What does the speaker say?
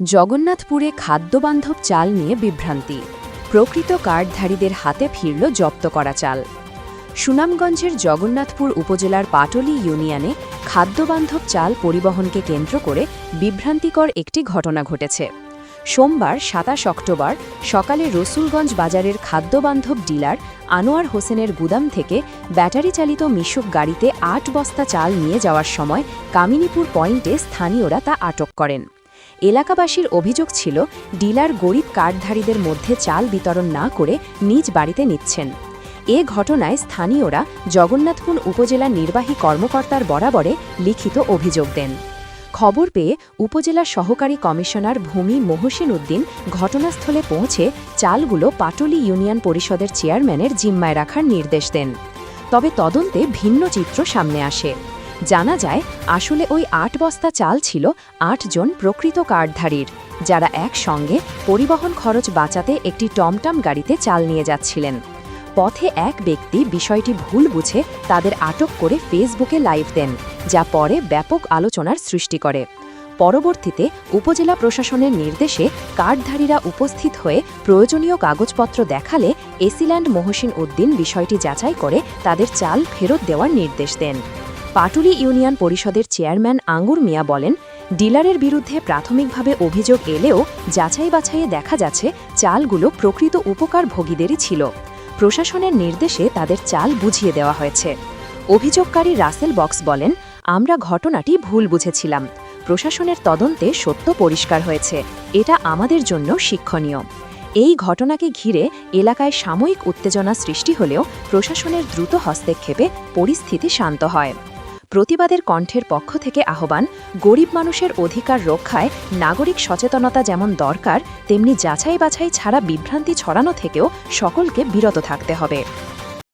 জগন্নাথপুরে খাদ্যবান্ধব চাল নিয়ে বিভ্রান্তি। প্রকৃত কার্ডধারীদের হাতে ফিরল জব্দ করা চাল। সুনামগঞ্জের জগন্নাথপুর উপজেলার পাটলি ইউনিয়নে খাদ্যবান্ধব চাল পরিবহনকে কেন্দ্র করে বিভ্রান্তিকর একটি ঘটনা ঘটেছে। সোমবার সাতাশ অক্টোবর সকালে রসুলগঞ্জ বাজারের খাদ্যবান্ধব ডিলার আনোয়ার হোসেনের গুদাম থেকে ব্যাটারি চালিত মিশুক গাড়িতে আট বস্তা চাল নিয়ে যাওয়ার সময় কামিনীপুর পয়েন্টে স্থানীয়রা তা আটক করেন। এলাকাবাসীর অভিযোগ ছিল, ডিলার গরিব কার্ডধারীদের মধ্যে চাল বিতরণ না করে নিজ বাড়িতে নিচ্ছেন। এ ঘটনায় স্থানীয়রা জগন্নাথপুর উপজেলা নির্বাহী কর্মকর্তার বরাবরে লিখিত অভিযোগ দেন। খবর পেয়ে উপজেলা সহকারী কমিশনার ভূমি মহসিন উদ্দিন ঘটনাস্থলে পৌঁছে চালগুলো পাটলি ইউনিয়ন পরিষদের চেয়ারম্যানের জিম্মায় রাখার নির্দেশ দেন। তবে তদন্তে ভিন্ন চিত্র সামনে আসে। জানা যায়, আসলে ওই আট বস্তা চাল ছিল আটজন প্রকৃত কার্ডধারীর যারা একসঙ্গে পরিবহন খরচ বাঁচাতে একটি টমটম গাড়িতে চাল নিয়ে যাচ্ছিলেন। পথে এক ব্যক্তি বিষয়টি ভুল বুঝে তাদের আটক করে ফেসবুকে লাইভ দেন, যা পরে ব্যাপক আলোচনার সৃষ্টি করে। পরবর্তীতে উপজেলা প্রশাসনের নির্দেশে কার্ডধারীরা উপস্থিত হয়ে প্রয়োজনীয় কাগজপত্র দেখালে এসিল্যান্ড মহসিন উদ্দিন বিষয়টি যাচাই করে তাদের চাল ফেরত দেওয়ার নির্দেশ দেন। পাটুলি ইউনিয়ন পরিষদের চেয়ারম্যান আঙ্গুর মিয়া বলেন, ডিলারের বিরুদ্ধে প্রাথমিকভাবে অভিযোগ এলেও যাচাই বাছাইয়ে দেখা যাচ্ছে চালগুলো প্রকৃত উপকার ভোগীদেরই ছিল। প্রশাসনের নির্দেশে তাদের চাল বুঝিয়ে দেওয়া হয়েছে। অভিযোগকারী রাসেল বক্স বলেন, আমরা ঘটনাটি ভুল বুঝেছিলাম। প্রশাসনের তদন্তে সত্য পরিষ্কার হয়েছে। এটা আমাদের জন্য শিক্ষণীয়। এই ঘটনাকে ঘিরে এলাকায় সাময়িক উত্তেজনা সৃষ্টি হলেও প্রশাসনের দ্রুত হস্তক্ষেপে পরিস্থিতি শান্ত হয়। প্রতিবাদের কণ্ঠের পক্ষ থেকে আহ্বান, গরিব মানুষের অধিকার রক্ষায় নাগরিক সচেতনতা যেমন দরকার, তেমনি যাচাই বাছাই ছাড়া বিভ্রান্তি ছড়ানো থেকেও সকলকে বিরত থাকতে হবে।